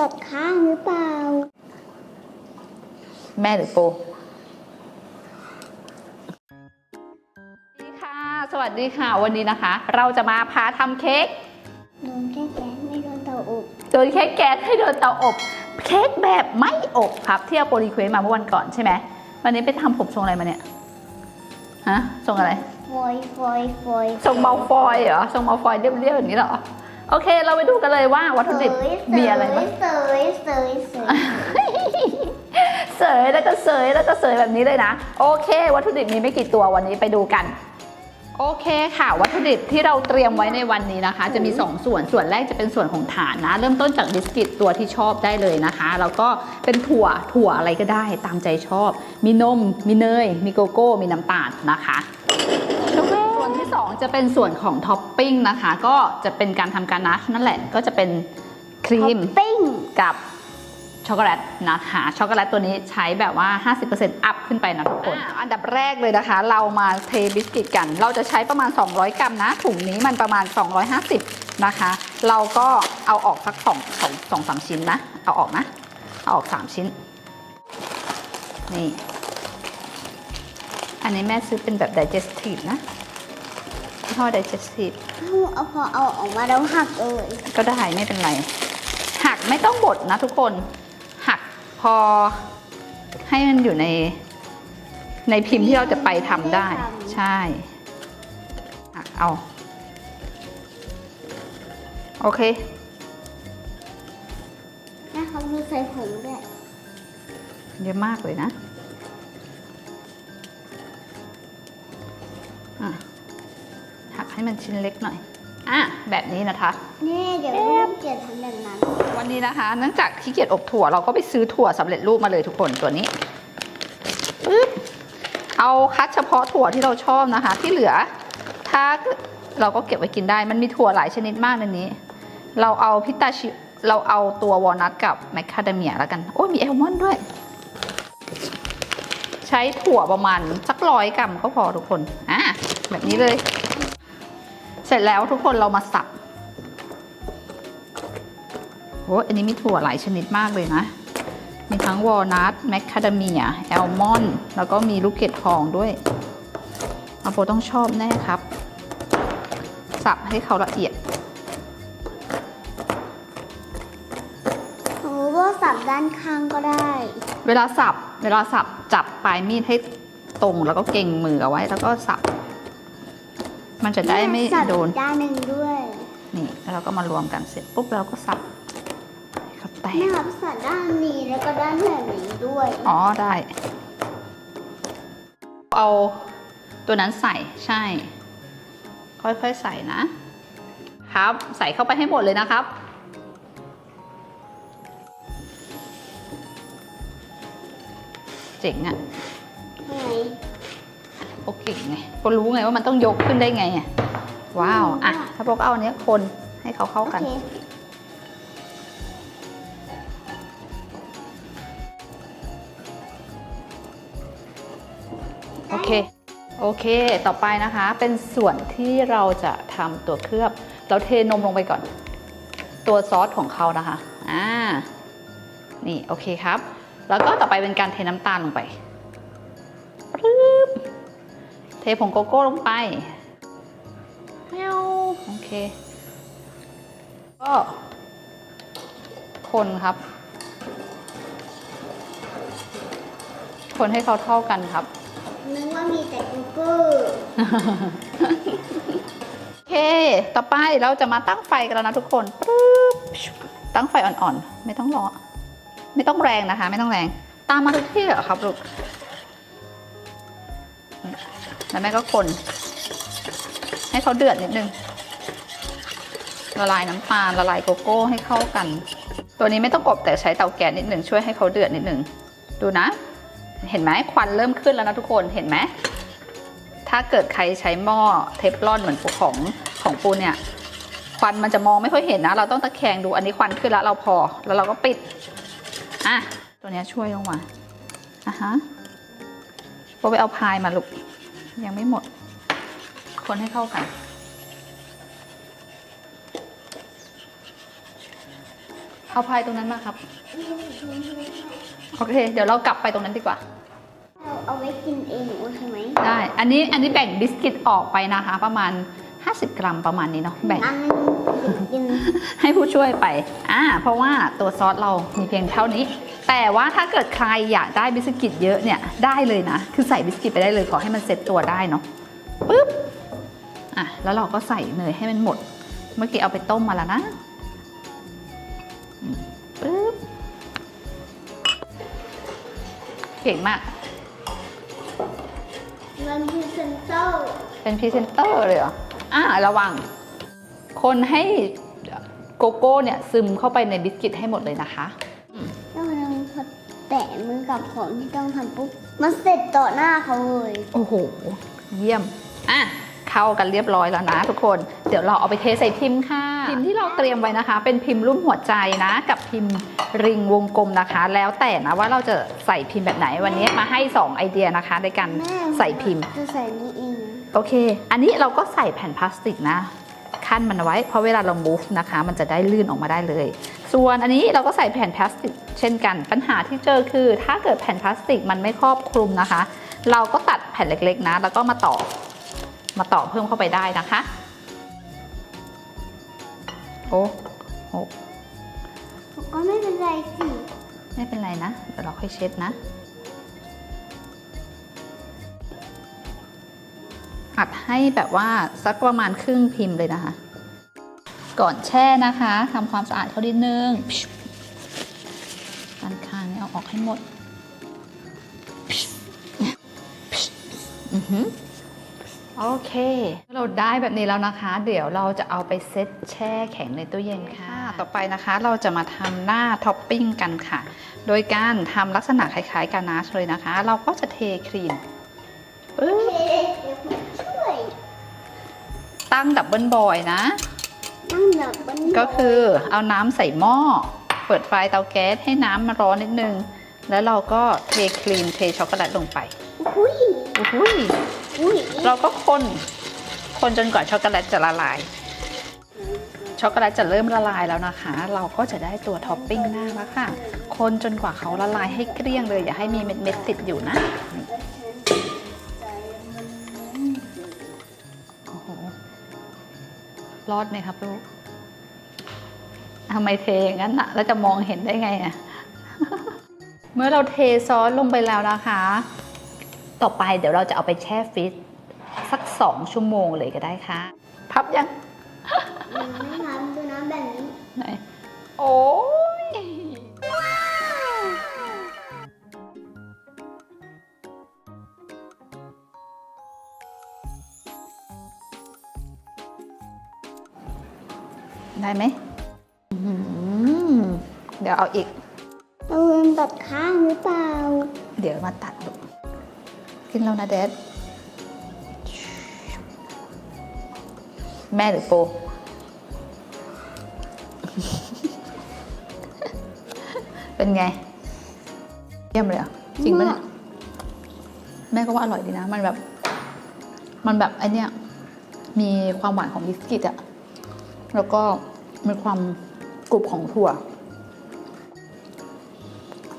ตัดข้างหรือเปล่า แม่หรือปูสวัสดีค่ะ สวัสดีค่ะ วันนี้นะคะ เราจะมาพาทำเค้ก โดนแค่แก๊สไม่โดนเตาอบโดยเค้กแก๊สให้โดนเตาอบ เค้กแบบไม่อบครับที่เอาโปรรีเควสมาเมื่อวันก่อนใช่ไหม วันนี้ไปทำผมทรงอะไรมาเนี่ย ฮะ ทรงอะไร ฟอยฟอยฟอย ทรงเมาฟอยเหรอ ทรงเมาฟอยเรียบๆแบบนี้เหรอ โอเค เราไปดูกันเลยว่าวัตถุดิบมีอะไรบ้างเสยเสยเสยเสยแล้วก็เสยแล้วก็เสยแบบนี้เลยนะ โอเค วัตถุดิบมีไม่กี่ตัววันนี้ไปดูกัน โอเคค่ะ วัตถุดิบที่เราเตรียมไว้ในวันนี้นะคะ จะมี 2 ส่วนส่วนแรกจะเป็นส่วนของฐานนะ เริ่มต้นจากบิสกิตตัวที่ชอบได้เลยนะคะ แล้วก็เป็นถั่วถั่วอะไรก็ได้ตามใจชอบ มีนม มีเนย มีโกโก้ มีน้ำตาลนะคะส่วนที่2 จะเป็นส่วนของท็อปปิ้งนะคะ ก็จะเป็นการทำการนัชนั่นแหละ ก็จะเป็นครีมปิ้งกับช็อกโกแลตนะคะช็อกโกแลตตัวนี้ใช้แบบว่า 50%อัพขึ้นไปนะทุกคนอาอันดับแรกเลยนะคะ เรามาเทบิสกิตกัน เราจะใช้ประมาณ 200 กรัมนะ ถุงนี้มันประมาณ 250 นะคะ เราก็เอาออกสักสองสองสองสามชิ้นนะ เอาออกนะ เอาออก 3 ชิ้น นี่ อันนี้แม่ซื้อเป็นแบบ digestive นะยี่ ห้อ digestive เอาพอเอาออกมาแล้วหักเลยก็ได้ไม่เป็นไร หักไม่ต้องบดนะทุกคน หักพอให้มันอยู่ในในพิมพ์ที่เราจะไปทำได้ ใช่ หักเอา โอเคแม่เขามีใส่ผงด้วยเยอะมากเลยนะอะ ให้มันชิ้นเล็กหน่อย อะ แบบนี้นะคะนี่เดี๋ยวลูกเกียรทำแบบนั้นวันนี้นะคะ เนื่องจากขี้เกียจอบถั่วเราก็ไปซื้อถั่วสำเร็จรูปมาเลยทุกคนตัวนี้ปึ๊บเอาคัดเฉพาะถั่วที่เราชอบนะคะ ที่เหลือ ถ้าเราก็เก็บไว้กินได้มันมีถั่วหลายชนิดมากในนี้ เราเอาพิตาชิเราเอาตัววอลนัทกับแมคคาเดเมียแล้วกัน โอ้ยมีแอลมอนด์ด้วย ใช้ถั่วประมาณสักร้อยกรัมก็พอทุกคนอะแบบนี้เลย เสร็จแล้วทุกคนเรามาสับโอ้อันนี้มีถั่วหลายชนิดมากเลยนะ มีทั้งวอลนัทแมคคาเดเมียแอลมอนด์แล้วก็มีลูกเกดทองด้วยอาโปต้องชอบแน่ครับ สับให้เขาละเอียดโอ้ก็สับด้านข้างก็ได้ เวลาสับ เวลาสับจับปลายมีดให้ตรงแล้วก็เก่งมือเอาไว้แล้วก็สับ มันจะได้ไม่สับโดนอีกด้านหนึ่งด้วยนี่แล้วเราก็มารวมกันเสร็จปุ๊บเราก็สับให้เขาแตแม่กครับสับด้านนี้แล้วก็ด้านแบบนี้ด้วยอ๋อได้ เอาตัวนั้นใส่ใช่ ค่อยๆใส่นะ ครับใส่เข้าไปให้หมดเลยนะครับเจ๋งอะ่ะไหน โอเก่งไงก็รู้ไงว่ามันต้องยกขึ้นได้ไงอะว้าวอะถ้าพวกเอาอันเนี้ยคนให้เขาเข้าโอกันเคโอเค โอเค ต่อไปนะคะ เป็นส่วนที่เราจะทำตัวเคลือบ เราเทนมลงไปก่อน ตัวซอสของเขานะคะ อ่า นี่ โอเคครับ แล้วก็ต่อไปเป็นการเทน้ำตาลลงไปปึ๊บ เทผงโกโก้ลงไปแมวโอเค ก็คนครับ คนให้เขาเท่ากันครับ นึกว่ามีแต่กูเกิโอเค ต่อไปเราจะมาตั้งไฟกันแล้วนะทุกคนปึ๊บตั้งไฟอ่อนๆ ไม่ต้องรอ ไม่ต้องแรงนะคะ ไม่ต้องแรง ตามมาทุกที่เหรอครับลูก แล้วแม่ก็คน ให้เขาเดือดนิดนึงละลายน้ำตาลละลายโกโก้ให้เข้ากัน ตัวนี้ไม่ต้องอบแต่ใช้เตาแก๊สนิดหนึ่งช่วยให้เขาเดือดนิดหนึ่งดูนะ เห็นไหมควันเริ่มขึ้นแล้วนะทุกคนเห็นไหมถ้าเกิดใครใช้หม้อเทฟลอนเหมือนของของปูเนี่ยควันมันจะมองไม่ค่อยเห็นนะ เราต้องตะแคงดูอันนี้ควันขึ้นแล้วเราพอแล้วเราก็ปิดอะตัวเนี้ยช่วยลงมาอะฮะโปไปเอาพายมาลูก ยังไม่หมด คนให้เข้ากัน เอาพายตรงนั้นมาครับ โอเค เดี๋ยวเรากลับไปตรงนั้นดีกว่า เราเอาไว้กินเองโอเคไหมได้ อันนี้อันนี้แบ่งบิสกิตออกไปนะคะ ประมาณ 50 กรัมประมาณนี้เนาะแบ่งอันนึงกิน ให้ผู้ช่วยไปอ่าเพราะว่าตัวซอสเรามีเพียงเท่านี้ แต่ว่าถ้าเกิดใครอยากได้บิสกิตเยอะเนี่ยได้เลยนะ คือใส่บิสกิตไปได้เลยขอให้มันเซ็ตตัวได้เนาะปึ๊บอะแล้วเราก็ใส่เนยให้มันหมด เมื่อกี้เอาไปต้มมาแล้วนะอืมปึ๊บเก่งมากมันคือเซนเตอร์เป็นพรีเซนเตอร์เลยเหรออ่าระวัง คนให้โกโก้เนี่ยซึมเข้าไปในบิสกิตให้หมดเลยนะคะแล้วมันพอแตะมือกับของที่ต้องทำปุ๊บ มันเสร็จต่อหน้าเขาเลย โอ้โห เยี่ยม อะ เข้ากันเรียบร้อยแล้วนะทุกคน เดี๋ยวเราเอาไปเทใส่พิมพ์ค่ะ พิมพ์ที่เราเตรียมไว้นะคะ เป็นพิมพ์รูปหัวใจนะ กับพิมพ์ริงวงกลมนะคะ แล้วแต่นะว่าเราจะใส่พิมพ์แบบไหน วันนี้มาให้ 2 ไอเดียนะคะ ในการแม่ใส่พิมพ์ จะใส่นี่เองนะโอเค อันนี้เราก็ใส่แผ่นพลาสติกนะ ขั้นมันเอาไว้ เพราะเวลาเรา move นะคะ มันจะได้ลื่นออกมาได้เลย ส่วนอันนี้เราก็ใส่แผ่นพลาสติก เช่นกัน ปัญหาที่เจอคือ ถ้าเกิดแผ่นพลาสติกมันไม่ครอบคลุมนะคะ เราก็ตัดแผ่นเล็กๆนะ แล้วก็มาต่อ มาต่อเพิ่มเข้าไปได้นะคะ โอ้โหก็ไม่เป็นไรสิ ไม่เป็นไรนะ เดี๋ยวเราค่อยเช็ดนะ อัดให้แบบว่าสักประมาณครึ่งพิมพ์เลยนะคะ ก่อนแช่นะคะทำความสะอาดเขาดิดนึงด้านข้างนี่เอาออกให้หมดโอเค เราได้แบบนี้แล้วนะคะ เดี๋ยวเราจะเอาไปเซตแช่แข็งในตู้เย็นค่ะ ต่อไปนะคะเราจะมาทำหน้าท็อปปิ้งกันค่ะ โดยการทำลักษณะคล้ายๆกานาชเลยนะคะ เราก็จะเทครีมปึ๊บ ตั้งดับเบิลบอยนะนั่งแบบบนก็คือเอาน้ำใส่หม้อ เปิดไฟเตาแก๊สให้น้ำมันร้อนนิดนึง แล้วเราก็เทครีมเทช็อกโกแลตลงไปอุ้ยอุ้ยอุ้ยเราก็คนคนจนกว่าช็อกโกแลตจะละลาย ช็อกโกแลตจะเริ่มละลายแล้วนะคะ เราก็จะได้ตัวท็อปปิ้งหน้าแล้วค่ะ คนจนกว่าเขาละลายให้เกลี้ยงเลย อย่าให้มีเม็ดๆติดอยู่นะ รอดไหมครับลูกทำไมเทอย่างนั้นอะแล้วจะมองเห็นได้ไงอะเมื่อเราเทซอสลงไปแล้วนะคะ ต่อไปเดี๋ยวเราจะเอาไปแช่ฟรีซสักสองชั่วโมงเลยก็ได้ค่ะ พับยังยังไม่ทำดูน้ำแบบนี้ไหนโอ้ ได้ไหมอื้อหือเดี๋ยวเอาอีกเราลืมตัดข้างหรือเปล่า เดี๋ยวมาตัดลูกกินแล้วนะเดดแม่หรือโป เป็นไง เยี่ยมเลยเหรอะ จริงปะเนี่ย แม่ก็ว่าอร่อยดีนะ มันแบบ มันแบบไอเนี้ยมีความหวานของบิสกิตอะแล้วก็ มีความกรุบของถั่ว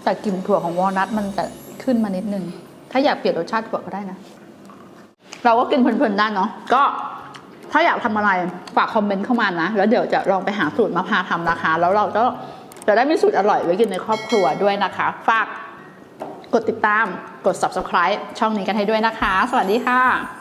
แต่กลิ่นถั่วของวอลนัทมันจะขึ้นมานิดนึง ถ้าอยากเปลี่ยนรสชาติถั่วก็ได้นะ เราก็กินเพลินๆได้เนาะ ก็ถ้าอยากทำอะไร ฝากคอมเมนต์เข้ามานะ แล้วเดี๋ยวจะลองไปหาสูตรมาพาทำนะคะ แล้วเราก็จะได้มีสูตรอร่อยไว้กินในครอบครัวด้วยนะคะ ฝากกดติดตาม กด subscribe ช่องนี้กันให้ด้วยนะคะ สวัสดีค่ะ